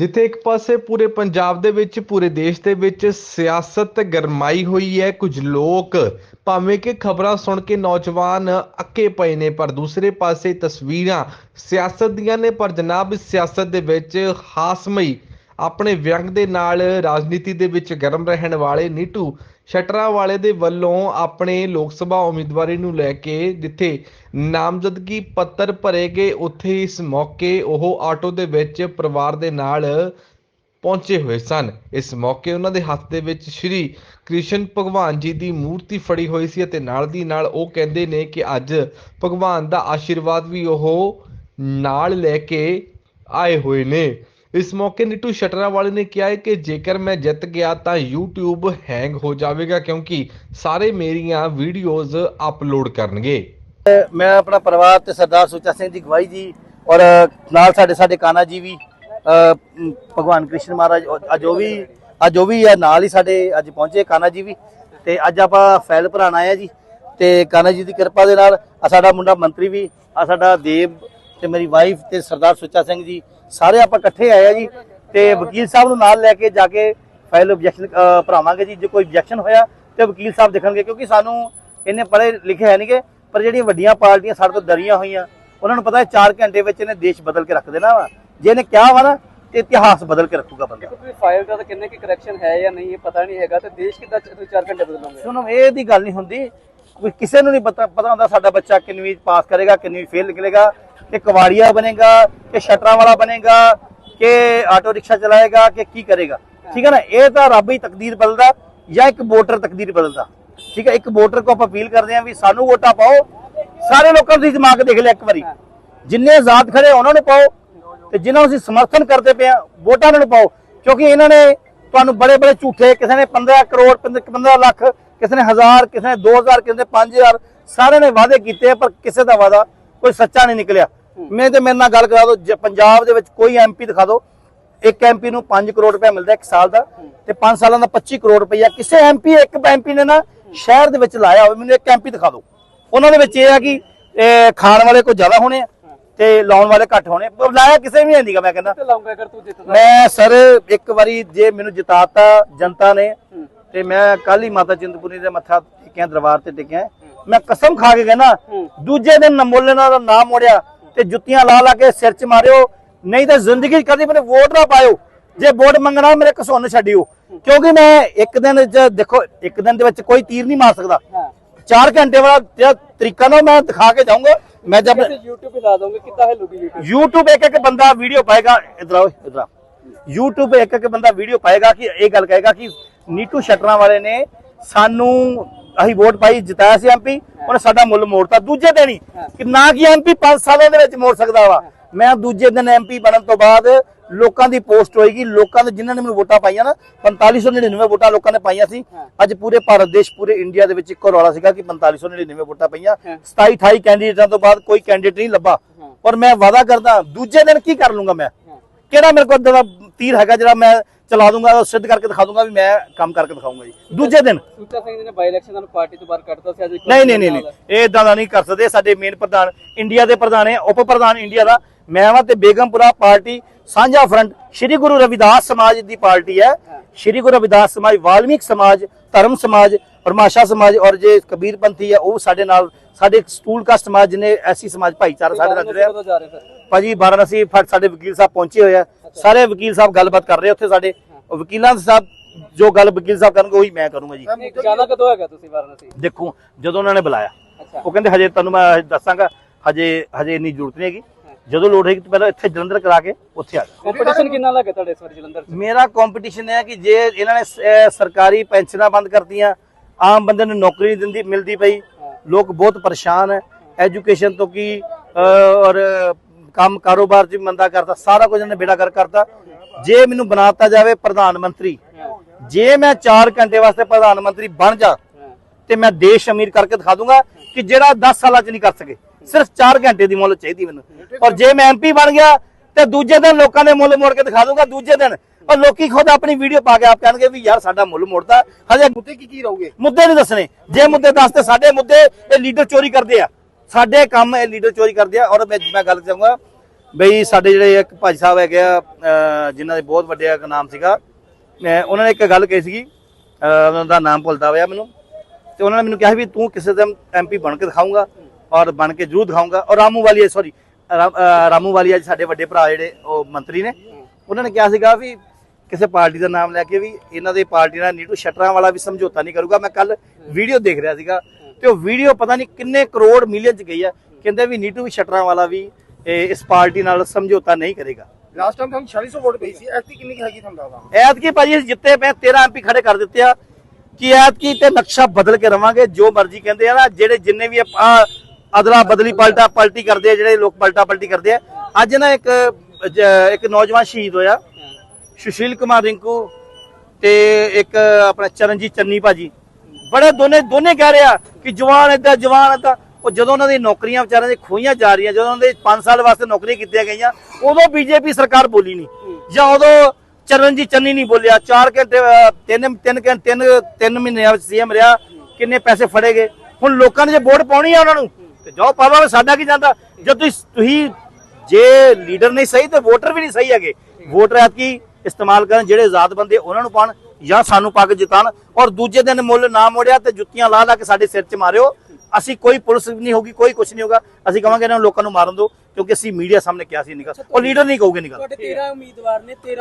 ਜਿੱਥੇ ਇੱਕ ਪਾਸੇ ਪੂਰੇ ਪੰਜਾਬ ਦੇ ਵਿੱਚ, ਪੂਰੇ ਦੇਸ਼ ਦੇ ਵਿੱਚ ਸਿਆਸਤ ਗਰਮਾਈ ਹੋਈ ਹੈ, ਕੁਝ ਲੋਕ ਭਾਵੇਂ ਕਿ ਖਬਰਾਂ ਸੁਣ ਕੇ ਨੌਜਵਾਨ ਅੱਕੇ ਪਏ ਨੇ, ਪਰ ਦੂਸਰੇ ਪਾਸੇ ਤਸਵੀਰਾਂ ਸਿਆਸਤ ਦੀਆਂ ਨੇ, ਪਰ ਜਨਾਬ ਸਿਆਸਤ ਦੇ ਵਿੱਚ ਹਾਸਮਈ ਆਪਣੇ ਵਿਅੰਗ ਦੇ ਨਾਲ ਰਾਜਨੀਤੀ ਦੇ ਵਿੱਚ ਗਰਮ ਰਹਿਣ ਵਾਲੇ ਨੀਟੂ ਸ਼ਟਰਾ ਵਾਲੇ ਦੇ ਵੱਲੋਂ ਆਪਣੇ ਲੋਕ ਸਭਾ ਉਮੀਦਵਾਰੀ ਨੂੰ ਲੈ ਕੇ ਜਿੱਥੇ ਨਾਮਜ਼ਦਗੀ ਪੱਤਰ ਭਰੇ ਗਏ। ਉੱਥੇ ਇਸ ਮੌਕੇ ਉਹ ਆਟੋ ਦੇ ਵਿੱਚ ਪਰਿਵਾਰ ਦੇ ਨਾਲ ਪਹੁੰਚੇ ਹੋਏ ਸਨ। ਇਸ ਮੌਕੇ ਉਹਨਾਂ ਦੇ ਹੱਥ ਦੇ ਵਿੱਚ ਸ਼੍ਰੀ ਕ੍ਰਿਸ਼ਨ ਭਗਵਾਨ ਜੀ ਦੀ ਮੂਰਤੀ ਫੜੀ ਹੋਈ ਸੀ ਅਤੇ ਨਾਲ ਦੀ ਨਾਲ ਉਹ ਕਹਿੰਦੇ ਨੇ ਕਿ ਅੱਜ ਭਗਵਾਨ ਦਾ ਆਸ਼ੀਰਵਾਦ ਵੀ ਉਹ ਨਾਲ ਲੈ ਕੇ ਆਏ ਹੋਏ ਨੇ। ਇਸ ਮੌਕੇ ਨਿੱਟੂ ਸ਼ਟਰਾ ਵਾਲੇ ਨੇ ਕਿਹਾ ਕਿ ਜੇਕਰ ਮੈਂ ਜਿੱਤ ਗਿਆ ਤਾਂ YouTube ਹੈਂਗ ਹੋ ਜਾਵੇਗਾ ਕਿਉਂਕਿ ਸਾਰੇ ਮੇਰੀਆਂ ਵੀਡੀਓਜ਼ ਅਪਲੋਡ ਕਰਨਗੇ। ਮੈਂ ਆਪਣਾ ਪਰਿਵਾਰ ਤੇ ਸਰਦਾਰ ਸੁੱਚਾ ਸਿੰਘ ਦੀ ਗਵਾਹੀ ਜੀ ਔਰ ਨਾਲ ਸਾਡੇ ਸਾਡੇ ਕਾਨਾ ਜੀ ਵੀ ਭਗਵਾਨ ਕ੍ਰਿਸ਼ਨ ਮਹਾਰਾਜ ਅੱਜ ਉਹ ਵੀ, ਅੱਜ ਉਹ ਵੀ ਹੈ ਨਾਲ ਹੀ ਸਾਡੇ ਅੱਜ ਪਹੁੰਚੇ ਕਾਨਾ ਜੀ ਵੀ। ਤੇ ਅੱਜ ਆਪਾਂ ਫੈਲ ਭਰਾਣਾ ਆਏ ਜੀ। ਤੇ ਕਾਨਾ ਜੀ ਦੀ ਕਿਰਪਾ ਦੇ ਨਾਲ ਸਾਡਾ ਮੁੰਡਾ ਮੰਤਰੀ ਵੀ, ਆ ਸਾਡਾ ਦੇਵ ਤੇ ਮੇਰੀ ਵਾਈਫ ਤੇ ਸਰਦਾਰ ਸੁੱਚਾ ਸਿੰਘ ਜੀ ਸਾਰੇ ਆਪਾਂ ਇਕੱਠੇ ਆਏ ਆ ਜੀ ਤੇ ਵਕੀਲ ਸਾਹਿਬ ਨੂੰ ਨਾਲ ਲੈ ਕੇ ਜਾ ਕੇ ਫਾਈਲ ਆਬਜੈਕਸ਼ਨ ਭਰਾਵਾਂਗੇ ਜੀ ਜੇ ਕੋਈ ਆਬਜੈਕਸ਼ਨ ਹੋਇਆ ਤੇ ਵਕੀਲ ਸਾਹਿਬ ਦੇਖਣਗੇ ਕਿਉਂਕਿ ਸਾਨੂੰ ਇਹਨੇ ਪੜ੍ਹੇ ਲਿਖੇ ਹੈ ਨਹੀਂਗੇ ਪਰ ਜਿਹੜੀਆਂ ਵੱਡੀਆਂ ਪਾਰਟੀਆਂ ਸਾਡੇ ਤੋਂ ਡਰੀਆਂ ਹੋਈਆਂ ਉਹਨਾਂ ਨੂੰ ਪਤਾ ਹੈ 4 ਘੰਟੇ ਵਿੱਚ ਇਹਨੇ ਦੇਸ਼ ਬਦਲ ਕੇ ਰੱਖ ਦੇਣਾ ਵਾ। ਜੇ ਇਹਨੇ ਕਿਹਾ ਵਾ ਨਾ ਤੇ ਇਤਿਹਾਸ ਬਦਲ ਕੇ ਰੱਖੂਗਾ ਬੰਦਾ। ਕੋਈ ਫਾਈਲ ਦਾ ਤਾਂ ਕਿੰਨੇ ਕੀ ਕਰੈਕਸ਼ਨ ਹੈ ਜਾਂ ਨਹੀਂ ਇਹ ਪਤਾ ਨਹੀਂ ਹੈਗਾ ਤੇ ਦੇਸ਼ ਕਿੱਦਾਂ ਤੁਸੀਂ 4 ਘੰਟੇ ਬਦਲੋਗੇ ਸੁਣੋ ਇਹ ਦੀ ਗੱਲ ਨਹੀਂ ਹੁੰਦੀ। ਕਿਸੇ ਨੂੰ ਨਹੀਂ ਪਤਾ ਪਤਾ ਹੁੰਦਾ ਸਾਡਾ ਬੱਚਾ ਕਿੰਨਵੀਂ ਪਾਸ ਕਰੇਗਾ ਕਿੰਨਵੀਂ ਫੇਲ ਨਿਕਲੇਗਾ, ਕਿ ਕਵਾੜੀਆ ਬਣੇਗਾ, ਕਿ ਸ਼ਟਰਾਂ ਵਾਲਾ ਬਣੇਗਾ, ਕਿ ਆਟੋ ਰਿਕਸ਼ਾ ਚਲਾਏਗਾ, ਕਿ ਕੀ ਕਰੇਗਾ। ਠੀਕ ਹੈ ਨਾ? ਇਹ ਤਾਂ ਰੱਬ ਹੀ ਤਕਦੀਰ ਬਦਲਦਾ ਜਾਂ ਇੱਕ ਵੋਟਰ ਤਕਦੀਰ ਬਦਲਦਾ। ਠੀਕ ਹੈ? ਇੱਕ ਵੋਟਰ ਕੋ ਆਪਾਂ ਅਪੀਲ ਕਰਦੇ ਹਾਂ ਵੀ ਸਾਨੂੰ ਵੋਟਾਂ ਪਾਓ। ਸਾਰੇ ਲੋਕਾਂ ਦੀ ਦਿਮਾਗ ਦੇਖ ਲਿਆ ਇੱਕ ਵਾਰੀ। ਜਿੰਨੇ ਆਜ਼ਾਦ ਖੜੇ ਉਹਨਾਂ ਨੂੰ ਪਾਓ। ਤੇ ਜਿਨ੍ਹਾਂ ਨੂੰ ਅਸੀਂ ਸਮਰਥਨ ਕਰਦੇ ਪਏ ਆ, ਵੋਟਾਂ ਉਹਨਾਂ ਨੂੰ ਪਾਓ। ਕਿਉਂਕਿ ਇਹਨਾਂ ਨੇ ਤੁਹਾਨੂੰ ਬੜੇ ਬੜੇ ਝੂਠੇ, ਕਿਸੇ ਨੇ 15 ਕਰੋੜ 15 ਲੱਖ ਕਿਸੇ ਨੇ 1000 ਕਿਸੇ ਨੇ 2000 ਕਿਸੇ ਨੇ 5000 ਸਾਰਿਆਂ ਨੇ ਵਾਅਦੇ ਕੀਤੇ ਪਰ ਕਿਸੇ ਦਾ ਵਾਅਦਾ ਕੋਈ ਸੱਚਾ ਨਹੀਂ ਨਿਕਲਿਆ। ਮੈਂ ਤੇ ਮੇਰੇ ਨਾਲ ਗੱਲ ਕਰਾ ਦਿਓ ਜੇ ਪੰਜਾਬ ਦੇ ਵਿੱਚ ਕੋਈ ਐਮਪੀ ਦਿਖਾ ਦਿਓ ਇੱਕ ਐਮਪੀ ਨੂੰ 5 ਕਰੋੜ ਰੁਪਏ ਮਿਲਦਾ ਇੱਕ ਸਾਲ ਦਾ ਤੇ 5 ਸਾਲਾਂ ਦਾ 25 ਕਰੋੜ ਰੁਪਇਆ ਕਿਸੇ ਐਮਪੀ ਇੱਕ ਐਮਪੀ ਨੇ ਨਾ ਸ਼ਹਿਰ ਦੇ ਵਿੱਚ ਲਾਇਆ ਹੋਵੇ ਮੈਨੂੰ ਇੱਕ ਐਮਪੀ ਦਿਖਾ ਦਿਓ। ਉਹਨਾਂ ਦੇ ਵਿੱਚ ਇਹ ਆ ਕਿ ਖਾਣ ਵਾਲੇ ਕੋਈ ਜ਼ਿਆਦਾ ਹੋਣੇ ਆ ਤੇ ਲਾਉਣ ਵਾਲੇ ਘੱਟ ਹੋਣੇ ਲਾਇਆ ਕਿਸੇ ਵੀ ਨਹੀਂਗਾ ਮੈਂ ਕਹਿੰਦਾ। ਮੈਂ ਸਰ ਇੱਕ ਵਾਰੀ ਜੇ ਮੈਨੂੰ ਜਿਤਾਤਾ ਜਨਤਾ ਨੇ ਤੇ ਮੈਂ ਕੱਲ ਹੀ ਮਾਤਾ ਚਿੰਤਪੁਰਨੀ ਦੇ ਮੱਥਾ ਟੇਕਿਆ ਦਰਬਾਰ ਤੇ ਟੇਕਿਆ। ਮੈਂ ਕਸਮ ਖਾ ਕੇ ਕਹਿੰਦਾ ਦੂਜੇ ਦਿਨ ਨਮੋਲੇ ਨਾਲ ਦਾ ਨਾਮ ਮੋੜਿਆ ਤੇ ਜੁੱਤੀਆਂ ਲਾ ਲਾ ਕੇ ਸਿਰ 'ਚ ਮਾਰਿਓ ਨਹੀਂ ਤਾਂ ਜ਼ਿੰਦਗੀ ਕਦੀ ਮੈਨੂੰ ਵੋਟ ਨਾ ਪਾਇਓ। ਜੇ ਵੋਟ ਮੰਗਣਾ ਮੇਰੇ ਕਸੁੰਨ ਛੱਡਿਓ। ਕਿਉਂਕਿ ਮੈਂ ਇੱਕ ਦਿਨ 'ਚ ਦੇਖੋ ਇੱਕ ਦਿਨ ਦੇ ਵਿੱਚ ਕੋਈ ਤੀਰ ਨਹੀਂ ਮਾਰ ਸਕਦਾ। 4 ਘੰਟੇ ਵਾਲਾ ਤਰੀਕਾ ਨਾ ਮੈਂ ਦਿਖਾ ਕੇ ਜਾਊਂਗਾ। ਮੈਂ ਜਦ YouTube ਤੇ ਲਾ ਦੋਗੇ ਕਿੱਦਾਂ ਹੈ ਲੋਗੀ YouTube? YouTube ਇੱਕ ਇੱਕ ਬੰਦਾ ਵੀਡੀਓ ਪਾਏਗਾ। ਇਧਰ ਆਓ ਇਧਰ ਆ YouTube ਇੱਕ ਇੱਕ ਬੰਦਾ ਵੀਡੀਓ ਪਾਏਗਾ ਕਿ ਇਹ ਗੱਲ ਕਹੇਗਾ ਕਿ ਨੀਟੂ ਸ਼ਟਰਾਂ ਵਾਲੇ ਨੇ ਸਾਨੂੰ ਅਸੀਂ ਵੋਟ ਪਾਈ ਜਿਤਾਇਆ ਸੀ ਐਮਪੀ ਉਹਨੇ ਸਾਡਾ ਮੁੱਲ ਮੋੜਤਾ। ਦੂਜੇ ਦਿਨ ਹੀ ਕਿ ਨਾ ਕਿ ਐਮਪੀ 5 ਸਾਲਾਂ ਦੇ ਵਿੱਚ ਮੋੜ ਸਕਦਾ ਵਾ। ਮੈਂ ਦੂਜੇ ਦਿਨ ਐਮਪੀ ਬਣਨ ਤੋਂ ਬਾਅਦ ਲੋਕਾਂ ਦੀ ਪੋਸਟ ਹੋਏਗੀ। ਲੋਕਾਂ ਦੇ ਜਿਨ੍ਹਾਂ ਨੇ ਮੈਨੂੰ ਵੋਟਾਂ ਪਾਈਆਂ ਨਾ 4599 ਵੋਟਾਂ ਲੋਕਾਂ ਨੇ ਪਾਈਆਂ ਸੀ। ਅੱਜ ਪੂਰੇ ਭਾਰਤ ਦੇਸ਼ ਪੂਰੇ ਇੰਡੀਆ ਦੇ ਵਿੱਚ ਇੱਕੋ ਰੌਲਾ ਸੀਗਾ ਕਿ 4599 ਵੋਟਾਂ ਪਈਆਂ। 27 28 ਕੈਂਡੀਡੇਟਾਂ ਤੋਂ ਬਾਅਦ ਕੋਈ ਕੈਂਡੀਡੇਟ ਨਹੀਂ ਲੱਭਾ। ਔਰ ਮੈਂ ਵਾਅਦਾ ਕਰਦਾ ਦੂਜੇ ਦਿਨ ਕੀ ਕਰ ਲੂੰਗਾ ਮੈਂ? ਕਿਹੜਾ ਮੇਰੇ ਕੋਲ ਦਾ ਤੀਰ ਹੈਗਾ ਜਿਹੜਾ ਮੈਂ ਚਲਾ ਦੂੰਗਾ ਉਹ ਸਿੱਧ ਕਰਕੇ ਦਿਖਾ ਦੂੰਗਾ ਵੀ ਮੈਂ ਕੰਮ ਕਰਕੇ ਦਿਖਾਊਂਗਾ ਜੀ। ਦੂਜੇ ਦਿਨ। ਸੁੱਚਾ ਸਿੰਘ ਜੀ ਨੇ ਬਾਈ ਇਲੈਕਸ਼ਨ ਨੂੰ ਪਾਰਟੀ ਤੋਂ ਬਾਹਰ ਕੱਢਤਾ ਸੀ ਅੱਜ ਨਹੀਂ ਨਹੀਂ ਨਹੀਂ ਇਹ ਇਦਾਂ ਦਾ ਨਹੀਂ ਕਰ ਸਕਦੇ। ਸਾਡੇ ਮੇਨ ਪ੍ਰਧਾਨ ਇੰਡੀਆ ਦੇ ਪ੍ਰਧਾਨ ਹੈ ਉਪ ਪ੍ਰਧਾਨ ਇੰਡੀਆ ਦਾ। ਮੈਂ ਵਾਂ ਤੇ ਬੇਗਮਪੁਰਾ ਪਾਰਟੀ ਸਾਂਝਾ ਫਰੰਟ ਸ਼੍ਰੀ ਗੁਰੂ ਰਵਿਦਾਸ ਸਮਾਜ ਦੀ ਪਾਰਟੀ ਹੈ। ਸ਼੍ਰੀ ਗੁਰੂ ਰਵਿਦਾਸ ਸਮਾਜ ਵਾਲਮੀਕ ਸਮਾਜ ਧਰਮ ਸਮਾਜ ਪਰਮਾਸ਼ਾ ਸਮਾਜ ਔਰ ਜੇ ਕਬੀਰਪੰਥੀ ਹੈ ਉਹ ਸਾਡੇ ਨਾਲ ਸਾਡੇ ਸਟੂਲ ਕਾਸਟ ਸਮਾਜ ਜਿਹਨੇ ਐਸੀ ਸਮਾਜ ਭਾਈਚਾਰਾ ਸਾਡੇ ਨਾਲ ਜੁੜਿਆ। ਜਾ ਭਾਜੀ ਵਾਰਾਣਸੀ ਫਟ ਸਾਡੇ ਵਕੀਲ ਸਾਹਿਬ ਪਹੁੰਚੇ ਹੋਏ ਆ। ਸਾਰੇ ਵਕੀਲ ਸਾਹਿਬ ਗੱਲਬਾਤ ਕਰ ਰਹੇ ਆ ਉੱਥੇ ਸਾਡੇ। ਵਕੀਲਾਂ ਸਾਹਿਬ ਜੋ ਗੱਲ ਵਕੀਲ ਸਾਹਿਬ ਕਰਨਗੇ ਉਹੀ ਮੈਂ ਕਰੂੰਗਾ ਜੀ। ਜਾਣਾ ਕਦੋਂ ਹੈਗਾ ਤੁਸੀਂ ਵਾਰਾਣਸੀ? ਦੇਖੋ ਜਦੋਂ ਉਹਨਾਂ ਨੇ ਬੁਲਾਇਆ ਉਹ ਕਹਿੰਦੇ ਹਜੇ ਤੁਹਾਨੂੰ ਮੈਂ ਦੱਸਾਂਗਾ ਹਜੇ ਹਜੇ ਇੰਨੀ ਜ਼ਰੂਰਤ ਨਹੀਂ ਹੈਗੀ। ਜਦੋਂ ਲੋੜ ਹੈਗੀ ਪਹਿਲਾਂ ਇੱਥੇ ਜਲੰਧਰ ਕਰਾ ਕੇ ਉੱਥੇ ਆ ਜਾਓ। ਕੰਪੀਟੀਸ਼ਨ ਕਿੰਨਾ ਲੱਗਾ ਤੁਹਾਡੇ ਇਸ ਵਾਰ ਜਲੰਧਰ ਮੇਰਾ ਕੰਪੀਟੀਸ਼ਨ ਹੈ ਕਿ ਜੇ ਇਹਨਾਂ ਨੇ ਸਰਕਾਰੀ ਪੈਨਸ਼ਨਾਂ ਬੰਦ ਕਰਤੀਆਂ ਆਮ ਬੰਦੇ ਨੂੰ ਨੌਕਰੀ ਨਹੀਂ ਦਿੰਦੀ ਮਿਲਦੀ ਪਈ। ਲੋਕ ਬਹੁਤ ਪਰੇਸ਼ਾਨ ਹੈ। ਐਜੂਕੇਸ਼ਨ ਤੋਂ ਕੀ ਔਰ ਕੰਮ ਕਾਰੋਬਾਰ ਵੀ ਮੰਦਾ ਕਰਤਾ ਸਾਰਾ ਕੁਝ ਇਹਨੇ ਬੇੜਾ ਕਰ ਕਰਤਾ। ਜੇ ਮੈਨੂੰ ਬਣਾਤਾ ਜਾਵੇ ਪ੍ਰਧਾਨ ਮੰਤਰੀ ਜੇ ਮੈਂ 4 ਘੰਟੇ ਵਾਸਤੇ ਪ੍ਰਧਾਨ ਮੰਤਰੀ ਬਣ ਜਾ ਤੇ ਮੈਂ ਦੇਸ਼ ਅਮੀਰ ਕਰਕੇ ਦਿਖਾ ਦੂੰਗਾ ਕਿ ਜਿਹੜਾ 10 ਸਾਲਾਂ 'ਚ ਨਹੀਂ ਕਰ ਸਕੇ। ਸਿਰਫ 4 ਘੰਟੇ ਦੀ ਮੁੱਲ ਚਾਹੀਦੀ ਮੈਨੂੰ। ਔਰ ਜੇ ਮੈਂ ਐਮਪੀ ਬਣ ਗਿਆ ਤੇ ਦੂਜੇ ਦਿਨ ਲੋਕਾਂ ਦੇ ਮੁੱਲ ਮੋੜ ਕੇ ਦਿਖਾ ਦੂੰਗਾ ਦੂਜੇ ਦਿਨ। ਔਰ ਲੋਕੀ ਖੁਦ ਆਪਣੀ ਵੀਡੀਓ ਪਾ ਕੇ ਆਪ ਕਹਿਣਗੇ ਵੀ ਯਾਰ ਸਾਡਾ ਮੁੱਲ ਮੋੜਦਾ। ਹਜੇ ਮੁੱਦੇ ਕੀ ਕੀ ਰਹੋਗੇ? ਮੁੱਦੇ ਨਹੀਂ ਦੱਸਣੇ। ਜੇ ਮੁੱਦੇ ਦੱਸਦੇ ਸਾਡੇ ਮੁੱਦੇ ਇਹ ਲੀਡਰ ਚੋਰੀ ਕਰਦੇ ਆ। ਸਾਡੇ ਕੰਮ ਇਹ ਲੀਡਰ ਚੋਰੀ ਕਰਦੇ ਆ। ਔਰ ਮੈਂ ਮੈਂ ਗੱਲ ਚਾਹੂੰਗਾ ਬਈ ਸਾਡੇ ਜਿਹੜੇ ਇੱਕ ਭਾਈ ਸਾਹਿਬ ਹੈਗੇ ਆ ਜਿਨ੍ਹਾਂ ਦੇ ਬਹੁਤ ਵੱਡੇ ਨਾਮ ਸੀਗਾ। ਮੈਂ ਉਹਨਾਂ ਨੇ ਇੱਕ ਗੱਲ ਕਹੀ ਸੀਗੀ। ਉਹਨਾਂ ਦਾ ਨਾਮ ਭੁੱਲਦਾ ਹੋਇਆ ਮੈਨੂੰ। ਤੇ ਉਹਨਾਂ ਨੇ ਮੈਨੂੰ ਕਿਹਾ ਵੀ ਤੂੰ ਕਿਸੇ ਦਿਨ ਐਮਪੀ ਬਣ ਕੇ ਦਿਖਾਊਂਗਾ ਔਰ ਬਣ ਕੇ ਜ਼ਰੂਰ ਦਿਖਾਊਂਗਾ। ਔਰ ਰਾਮੂ ਵਾਲੀਆ ਸੌਰੀ ਰਾਮੂ ਵਾਲੀਆ ਸਾਡੇ ਵੱਡੇ ਭਰਾ ਜਿਹੜੇ ਉਹ ਮੰਤਰੀ ਨੇ। ਉਹਨਾਂ ਨੇ ਕਿਹਾ ਸੀਗਾ ਵੀ ਕਿਸੇ ਪਾਰਟੀ ਦਾ ਨਾਮ ਲੈ ਕੇ ਵੀ ਇਹਨਾਂ ਦੇ ਪਾਰਟੀ ਨਾਲ ਨੀਟੂ ਸ਼ਟਰਾਂ ਵਾਲਾ ਵੀ ਸਮਝੌਤਾ ਨਹੀਂ ਕਰੂਗਾ। ਮੈਂ ਕੱਲ ਵੀਡੀਓ ਦੇਖ ਰਿਹਾ ਸੀਗਾ ਤੇ ਉਹ ਵੀਡੀਓ ਪਤਾ ਨਹੀਂ ਕਿੰਨੇ ਕਰੋੜ ਮਿਲੀਅਨ ਚ ਗਈ ਆ। ਕਹਿੰਦੇ ਵੀ ਨੀਟੂ ਵੀ ਸ਼ਟਰਾਂ ਵਾਲਾ ਵੀ ਇਸ ਪਾਰਟੀ ਨਾਲ ਸਮਝੌਤਾ ਨਹੀਂ ਕਰੇਗਾ। ਲਾਸਟ ਟਾਈਮ ਤੁਹਾਨੂੰ 4600 ਵੋਟ ਪਈ ਸੀ। ਐਤਕੀ ਕਿੰਨੀ ਹੈਗੀ ਤੁਹਾਨੂੰ ਲੱਗਦਾ? ਐਤਕੀ ਭਾਜੀ ਅਸੀਂ ਜਿੱਤੇ ਪਏ 13 ਐਮਪੀ ਖੜੇ ਕਰ ਦਿੱਤੇ ਆ। ਕਿ ਐਤਕੀ ਤੇ ਨਕਸ਼ਾ ਬਦਲ ਕੇ ਰਵਾਂਗੇ ਜੋ ਮਰਜ਼ੀ ਕਹਿੰਦੇ ਆ ਨਾ ਜਿਹੜੇ ਜਿੰਨੇ ਵੀ ਆ ਅਦਲਾ ਬਦਲੀ ਪਲਟਾ ਪਲਟੀ ਕਰਦੇ ਆ ਜਿਹੜੇ ਲੋਕ ਪਲਟਾ ਪਲਟੀ ਕਰਦੇ ਆ। ਅੱਜ ਨਾ ਇੱਕ ਇੱਕ ਨੌਜਵਾਨ ਸ਼ਹੀਦ ਹੋਇਆ। ਸੁਸ਼ੀਲ ਕੁਮਾਰ ਰਿੰਕੂ ਤੇ ਇੱਕ ਆਪਣਾ ਚਰਨਜੀਤ ਚੰਨੀ ਭਾਜੀ। ਬੜੇ ਦੋਨੇ ਦੋਨੇ ਕਹਿ ਰਿਹਾ ਕਿ ਜਵਾਨ ਏਦਾਂ ਜਵਾਨ ਏਦਾਂ। ਉਹ ਜਦੋਂ ਉਹਨਾਂ ਦੀ ਨੌਕਰੀਆਂ ਵਿਚਾਰਿਆਂ ਦੀ ਖੋਈਆਂ ਜਾ ਰਹੀਆਂ ਜਦੋਂ ਉਹਨਾਂ ਦੇ 5 ਸਾਲ ਵਾਸਤੇ ਨੌਕਰੀਆਂ ਕੀਤੀਆਂ ਗਈਆਂ ਉਦੋਂ ਬੀਜੇਪੀ ਸਰਕਾਰ ਬੋਲੀ ਨਹੀਂ। ਜਾਂ ਉਦੋਂ ਚਰਨਜੀਤ ਚੰਨੀ ਨਹੀਂ ਬੋਲਿਆ। 4 ਘੰਟੇ ਅਹ, ਤਿੰਨ ਤਿੰਨ ਘੰਟੇ ਤਿੰਨ ਤਿੰਨ ਮਹੀਨੇ ਸੀਐਮ ਰਿਹਾ ਕਿੰਨੇ ਪੈਸੇ ਫੜੇ ਗਏ। ਹੁਣ ਲੋਕਾਂ ਨੇ ਜੇ ਵੋਟ ਪਾਉਣੀ ਆ ਉਹਨਾਂ ਨੂੰ ਤੇ ਜੋ ਪਾਵਾ ਸਾਡਾ ਕੀ ਜਾਂਦਾ? ਜਦ ਤੁਸੀਂ ਤੁਸੀਂ ਜੇ ਲੀਡਰ ਨਹੀਂ ਸਹੀ ਤੇ ਵੋਟਰ ਵੀ ਨਹੀਂ ਸਹੀ ਹੈਗੇ। ਵੋਟਰ ਐਤਕੀ ਇਸਤੇਮਾਲ ਕਰਨ ਜਿਹੜੇ ਆਜ਼ਾਦ ਬੰਦੇ ਉਹਨਾਂ ਨੂੰ ਪਾਣ ਜਾਂ ਸਾਨੂੰ ਪੱਗ ਜਿਤਾਣ ਔਰ ਦੂਜੇ ਦਿਨ ਮੁੱਲ ਨਾ ਮੋੜਿਆ ਤੇ ਜੁੱਤੀਆਂ ਲਾ ਲਾ ਕੇ ਸਾਡੇ ਸਿਰ 'ਚ ਮਾਰਿਓ। ਅਸੀਂ ਕੋਈ ਪੁਲਿਸ ਨਹੀਂ ਹੋਗੀ ਕੋਈ ਕੁਝ ਨਹੀਂ ਹੋਗਾ ਅਸੀਂ ਕਹਾਂਗੇ ਇਹਨਾਂ ਲੋਕਾਂ ਨੂੰ ਮਾਰਨ ਦਿਓ ਕਿਉਂਕਿ ਅਸੀਂ ਮੀਡੀਆ ਸਾਹਮਣੇ ਕਿਹਾ ਸੀ ਨਿਕਲ। ਉਹ ਲੀਡਰ ਨਹੀਂ ਕਹੋਗੇ ਨਿਕਲ। ਤੁਹਾਡੇ 13 ਉਮੀਦਵਾਰ ਨੇ 13